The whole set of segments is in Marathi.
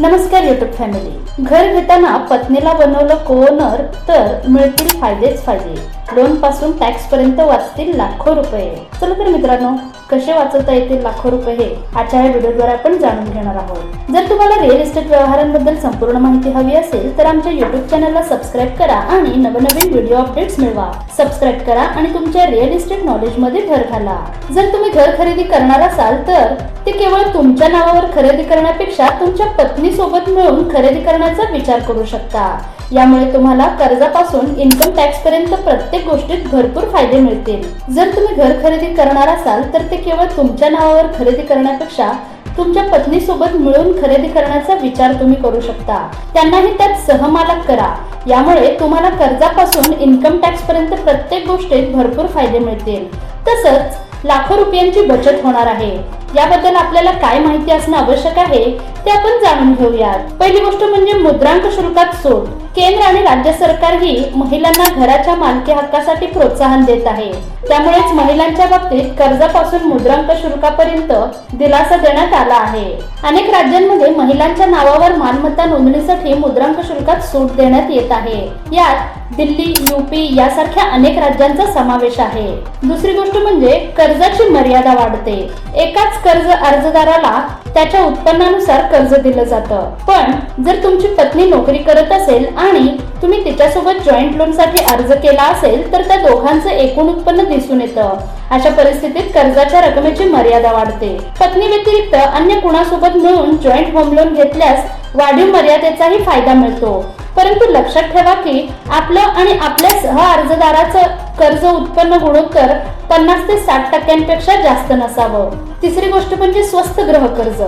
नमस्कार युट्यूब फॅमिली घर घेताना पत्नीला बनवलं कोनर तर मिळतील फायदेच फायदे. लोनपासून टॅक्स पर्यंत वाचतील लाखो रुपये. चला तर मित्रांनो कसे वाचवता येतील लाखो रुपये हे आजच्या या व्हिडिओद्वारे आपण जाणून घेणार आहोत. जर तुम्हाला रिअल इस्टेट व्यवहारांबद्दल संपूर्ण माहिती हवी असेल तर आमच्या युट्यूब चॅनलला सबस्क्राईब करा आणि नवनवीन व्हिडिओ अपडेट्स मिळवा. सबस्क्राईब करा आणि तुमच्या रिअल इस्टेट नॉलेजमध्ये भर घाला. जर तुम्ही घर खरेदी करणार असाल तर ते केवळ तुमच्या नावावर खरेदी करण्यापेक्षा तुमच्या पत्नी सोबत मिळून खरेदी करण्याचा विचार करू शकता. यामुळे तुम्हाला कर्जापासून इन्कम टॅक्स पर्यंत प्रत्येक गोष्टीत भरपूर फायदे मिळतील. जर तुम्ही घर खरेदी करणार असाल तर ते केवळ तुमच्या नावावर खरेदी करण्यापेक्षा तुमच्या पत्नीसोबत मिळून खरेदी करण्याचा विचार तुम्ही करू शकता. त्यांनाही त्यात सहमालक करा. यामुळे तुम्हाला कर्जापासून इन्कम टॅक्स पर्यंत प्रत्येक गोष्टीत भरपूर फायदे मिळतील. तसंच लाखो रुपयांची बचत होणार आहे. याबद्दल आपल्याला काय माहिती असणं आवश्यक आहे ते आपण जाणून घेऊयात. पहिली गोष्ट म्हणजे मुद्रांक शुल्कात सूट. केंद्र आणि राज्य सरकार ही महिलांना घराच्या मालकी हक्कासाठी प्रोत्साहन देत आहे. त्यामुळेच महिलांच्या बाबतीत कर्जापासून मुद्रांक शुल्कापर्यंत दिलासा देण्यात आला आहे. अनेक राज्यांमध्ये महिलांच्या नावावर मालमत्ता नोंदणीसाठी मुद्रांक शुल्कात सूट देण्यात येत आहे. यात दिल्ली यूपी यासारख्या अनेक राज्यांचा समावेश आहे. दुसरी गोष्ट म्हणजे कर्जाची मर्यादा वाढते. एकाच कर्ज अर्जदाराला त्याच्या उत्पन्नानुसार कर्ज दिलं जातं. पण जर तुमची पत्नी नोकरी करत असेल आणि तुम्ही तिच्यासोबत जॉईंट लोनसाठी अर्ज केला असेल तर त्या दोघांचं एकूण उत्पन्न दिसून येतं. अशा परिस्थितीत कर्जाच्या रकमेची मर्यादा वाढते. पत्नी व्यतिरिक्त अन्य कुणासोबत मिळून जॉईंट होम लोन घेतल्यास वाढीव मर्यादेचाही फायदा मिळतो. परंतु लक्षात ठेवा की आपलं आणि आपल्या सह अर्जदाराचं कर्ज उत्पन्न गुणोत्तर पन्नास ते साठ टक्क्यांपेक्षा जास्त नसावं. तिसरी गोष्ट म्हणजे स्वस्त गृह कर्ज.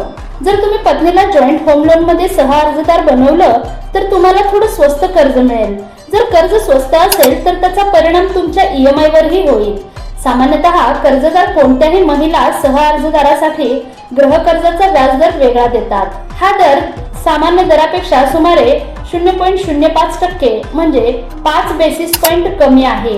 जर तुम्ही पत्नीला जॉईंट होम लोनमध्ये सह अर्जदार बनवलं तर तुम्हाला थोडं स्वस्त कर्ज मिळेल. जर कर्ज स्वस्त असेल तर त्याचा परिणाम तुमच्या ईएमआय वरही होईल. सामान्यतः कर्जदार कोणत्याही महिला सह अर्जदारासाठी गृह कर्जाचा व्याजदर वेगळा देतात. हा दर सामान्य दरापेक्षा सुमारे शून्य पॉईंट शून्य पाच टक्के म्हणजे पाच बेसिस पॉईंट कमी आहे.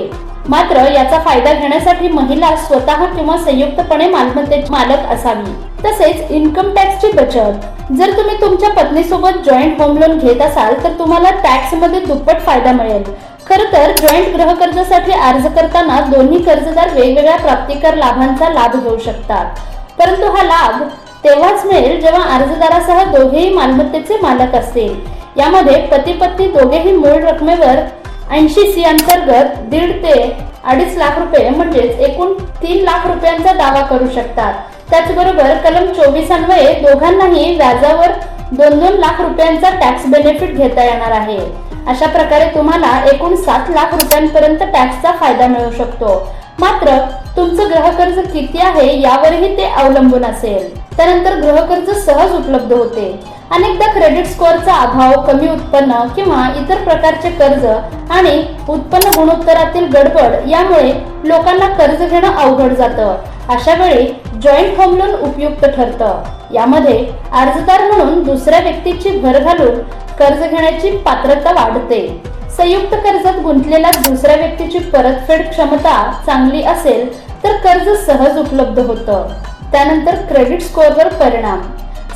मात्र याचा फायदा घेण्यासाठी महिला स्वतः किंवा संयुक्तपणे मालमत्तेची मालक असावी. तसेच इन्कम टॅक्सची बचत. जर तुम्ही तुमच्या पत्नीसोबत जॉईंट होम लोन घेत असाल तर तुम्हाला टॅक्समध्ये दुप्पट फायदा मिळेल. खर तर जॉईंट गृह कर्जासाठी अर्ज करताना दोन्ही कर्जदार वेगवेगळ्या प्राप्तिकर लाभांचा लाभ घेऊ शकतात. परंतु हा लाभ तेव्हाच मिळेल जेव्हा अर्जदारासह दोघेही मालमत्तेचे मालक असतील. यामध्ये पती पत्नी दोघेही मूळ रकमेवर ऐंशी सी अंतर्गत दीड ते अडीच लाख रुपये म्हणजेच एकूण तीन लाख रुपयांचा दावा करू शकतात. त्याचबरोबर कलम चोवीस अन्वये दोघांनाही व्याजावर दोन दोन लाख रुपयांचा टॅक्स बेनिफिट घेता येणार आहे. अशा प्रकारे तुम्हाला एकूण सात लाख रुपयांपर्यंत टॅक्सचा फायदा मिळू शकतो. मात्र तुमचं गृहकर्ज किती आहे यावरही ते अवलंबून असेल. त्यानंतर गृहकर्ज सहज उपलब्ध होते. अनेकदा क्रेडिट स्कोअरचा अभाव कमी उत्पन्न किंवा इतर प्रकारचे कर्ज आणि उत्पन्न गुणोत्तरातील गडबड यामुळे लोकांना कर्ज घेणं अवघड जातं. अशा वेळी जॉईंट होम लोन उपयुक्त ठरतं. यामध्ये अर्जदार म्हणून दुसऱ्या व्यक्तीची भर घालून कर्ज घेण्याची पात्रता वाढते. संयुक्त कर्जात गुंतलेल्या दुसऱ्या व्यक्तीची परतफेड क्षमता चांगली असेल तर कर्ज सहज उपलब्ध होतं. त्यानंतर क्रेडिट स्कोअरवर परिणाम.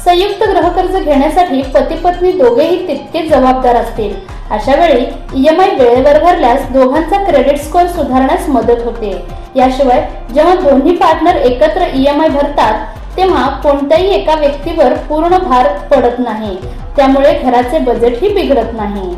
संयुक्त गृहकर्ज घेण्यासाठी पती पत्नी दोघेही तितके जबाबदार असतील. अशा वेळी ईएमआय वेळेवर भरल्यास दोघांचा क्रेडिट स्कोअर सुधारण्यास मदत होते. याशिवाय जेव्हा दोन्ही पार्टनर एकत्र ईएमआय भरतात तेव्हा कोणत्याही एका व्यक्तीवर पूर्ण भार पडत नाही. त्यामुळे घराचे बजेटही बिघडत नाही.